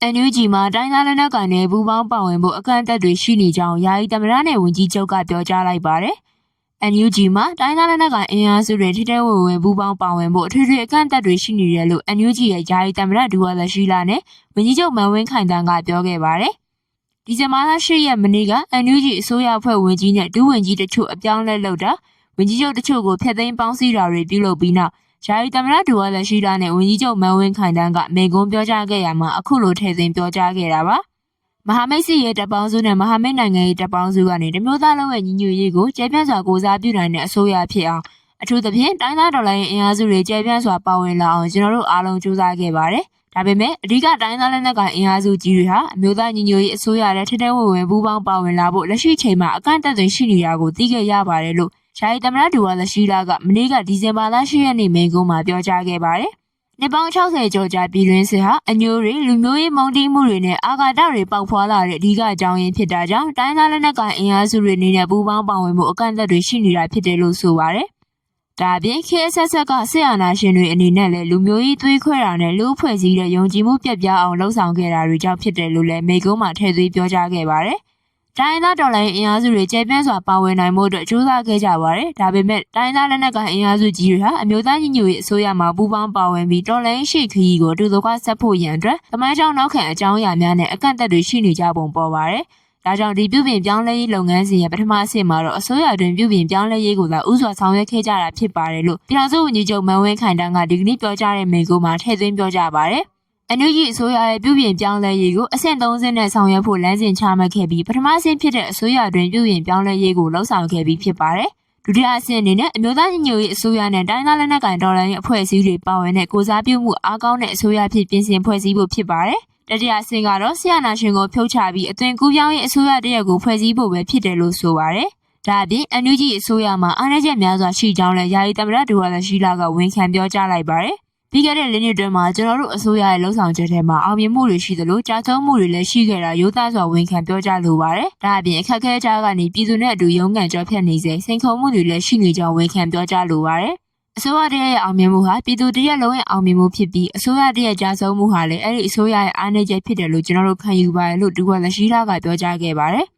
NUG မှာတိုင်းသားလက်နက်ကိုင်တွေပူးပေါင်းပါဝင်ဖို့အကန့်အသတ်တွေရှိနေကြောင်းယာယီသမ္မတနဲ့ဝန်ကြီးချုပ်ကပြောကြားလိုက်ပါတယ်။ NUG မှာတိုင်းသားလက်နက်ကိုင်အင်အားစုတွေထိတဲ့ဝင်ဝင်ပူးပေါင်းပါဝင်ဖို့အထွေထွေအကန့်အသတ်တွေရှိနေတယ်လို့ NUG ရဲ့ယာယီသမ္မတဒူဝါလရှိလာနဲ့ဝန်ကြီးချုပ်မန်ဝင်းခိုင်တန်းကပြောခဲ့ပါတယ်။ဒီဇင်ဘာလ10ရက်မနေ့က NUG အစိုးရအဖွဲ့ဝင်ကြီးနဲ့ဒုဝန်ကြီးတချို့အပြောင်းလဲလုပ်တာဝန်ကြီးချုပ်တချို့ကိုဖျက်သိမ်းပေါင်းစည်းတာတွေပြုလုပ်ပြီးနောက် ယာယီသမ္မတဒူဝါလက်ရှိလာနဲ့ဝန်ကြီးချုပ်မန်ဝင်းခိုင်တန်းကမေကွန်းပြောကြားခဲ့ရမှာအခုလိုထည့်သွင်းပြောကြားခဲ့တာပါမဟာမိတ်စီရဲ့တပ်ပေါင်းစုနဲ့မဟာမိတ်နိုင်ငံရေးတပ်ပေါင်းစုကနေတမျိုးသားလုံးရဲ့ညီညွတ်ရေးကိုကျေပြန့်စွာကိုစားပြုနိုင်တဲ့အစိုးရဖြစ်အောင်အထူးသဖြင့်တိုင်းသားဒေါ်လာရဲ့အင်အားစုတွေကျေပြန့်စွာပါဝင်လာအောင်ကျွန်တော်တို့အားလုံးကြိုးစားခဲ့ပါတယ်ဒါပေမဲ့အဓိကတိုင်းသားလက်နက်ကိုင်အင်အားစုကြီးတွေဟာအမျိုးသားညီညွတ်ရေးအစိုးရရဲ့ထထဝင်ဝင်ပူးပေါင်းပါဝင်လာဖို့လက်ရှိချိန်မှာအကန့်အသတ်တွေရှိနေတာကိုသိခဲ့ရပါတယ်လို့ ယာယီသမ္မတဒူဝါလရှိလာကမနေ့ကဒီဇင်ဘာလ10ရက်နေ့မိန့်ခွန်းမှာပြောကြားခဲ့ပါတယ်။နှစ်ပေါင်း60ကျော်ကြာပြည်တွင်းစစ်ဟာအညိုတွေလူမျိုးရေးမုန်းတီးမှုတွေနဲ့အာဃာတတွေပေါက်ဖွာလာတဲ့အဓိကအကြောင်းရင်းဖြစ်တာကြောင့်တိုင်းသားလက်နက်ကိုင်အင်အားစုတွေအနေနဲ့ပူးပေါင်းပါဝင်မှုအကန့်အသတ်တွေရှိနေတာဖြစ်တယ်လို့ဆိုပါတယ်။ဒါအပြင် KSS ကစစ်အာဏာရှင်တွေအနေနဲ့လည်းလူမျိုးရေးသွေးခွဲတာနဲ့လူ့အဖွဲ့အစည်းတဲ့ယုံကြည်မှုပြတ်ပြားအောင်လှုံ့ဆော်ခဲ့တာတွေကြောင့်ဖြစ်တယ်လို့လည်းမိကုံးမှာထည့်သွင်းပြောကြားခဲ့ပါတယ်။ တိုင်းသားဒေါ်လာအင်အားစုတွေကျေပြန့်စွာပါဝင်နိုင်မှုအတွက်ကြိုးစားခဲ့ကြပါတယ်။ဒါပေမဲ့တိုင်းသားလက်နက်ကိုင်အင်အားစုကြီးတွေဟာအမျိုးသားညီညွတ်ရေးအစိုးရမှပူးပေါင်းပါဝင်ပြီးတော်လှန်ရေးရှိခရီးကိုတူတူကဆက်ဖို့ရန်အတွက်သမိုင်းကြောင်းနောက်ခံအကြောင်းအရာများနဲ့အကန့်အသတ်တွေရှိနေကြပုံပေါ်ပါတယ်။ဒါကြောင့်ဒီပြုပြင်ပြောင်းလဲရေးလုပ်ငန်းစဉ်ရဲ့ပထမအဆင့်မှာတော့အစိုးရတွင်ပြုပြင်ပြောင်းလဲရေးကိုသာဥစွာဆောင်ရွက်ခဲ့ကြတာဖြစ်ပါတယ်လို့ပြည်ထောင်စုဝန်ကြီးချုပ်မန်ဝင်းခိုင်တန်းကဒီကနေ့ပြောကြားတဲ့မိန့်ခွန်းမှာထည့်သွင်းပြောကြားပါတယ်။ NUG အစိုးရရဲ့ပြုပြင်ပြောင်းလဲရေးကိုအဆင့်30နဲ့ဆောင်ရွက်ဖို့လမ်းစဉ်ချမှတ်ခဲ့ပြီးပထမအဆင့်ဖြစ်တဲ့အစိုးရတွင်ပြုပြင်ပြောင်းလဲရေးကိုလှုံ့ဆော်ခဲ့ပြီးဖြစ်ပါတယ်။ဒုတိယအဆင့်အနေနဲ့အမျိုးသားညီညွတ်ရေးအစိုးရနဲ့တိုင်းသားလက်နက်ကိုင်ဒေါ်လာရေးအဖွဲ့အစည်းတွေပါဝင်တဲ့ကိုစားပြုမှုအားကောင်းတဲ့အစိုးရဖြစ်ပြင်ဆင်ဖွဲ့စည်းဖို့ဖြစ်ပါတယ်။တတိယအဆင့်ကတော့ဆီယနာရှင်ကိုဖြုတ်ချပြီးအသွင်ကူးပြောင်းရေးအစိုးရတရက်ကိုဖွဲ့စည်းဖို့ပဲဖြစ်တယ်လို့ဆိုပါတယ်။ဒါအပြင် NUG အစိုးရမှာအားနည်းချက်များစွာရှိကြောင်းလည်းယာယီသမ္မတဒူဝါလရှိလာကဝန်ခံပြောကြားလိုက်ပါတယ်။ ပြီးခဲ့တဲ့လင်းနှစ်တွင်မှာကျွန်တော်တို့အစိုးရရဲ့လှုပ်ဆောင်ချက်ထဲမှာအောင်မြင်မှုတွေရှိသလိုကြာဆုံးမှုတွေလည်းရှိခဲ့တာရိုးသားစွာဝန်ခံပြောကြားလိုပါတယ်။ဒါအပြင်အခက်အခဲကြားကနေပြည်သူနဲ့အတူရုန်းကန်ကြောဖျက်နေစေစိန်ခေါ်မှုတွေလည်းရှိနေကြောင်းဝန်ခံပြောကြားလိုပါတယ်။အစိုးရတရက်ရဲ့အောင်မြင်မှုဟာပြည်သူတရက်လုံးရဲ့အောင်မြင်မှုဖြစ်ပြီးအစိုးရတရက်ကြာဆုံးမှုဟာလည်းအဲ့ဒီအစိုးရရဲ့အားနည်းချက်ဖြစ်တယ်လို့ကျွန်တော်တို့ခံယူပါတယ်လို့ဒူဝါလရှိလာကပြောကြားခဲ့ပါတယ်။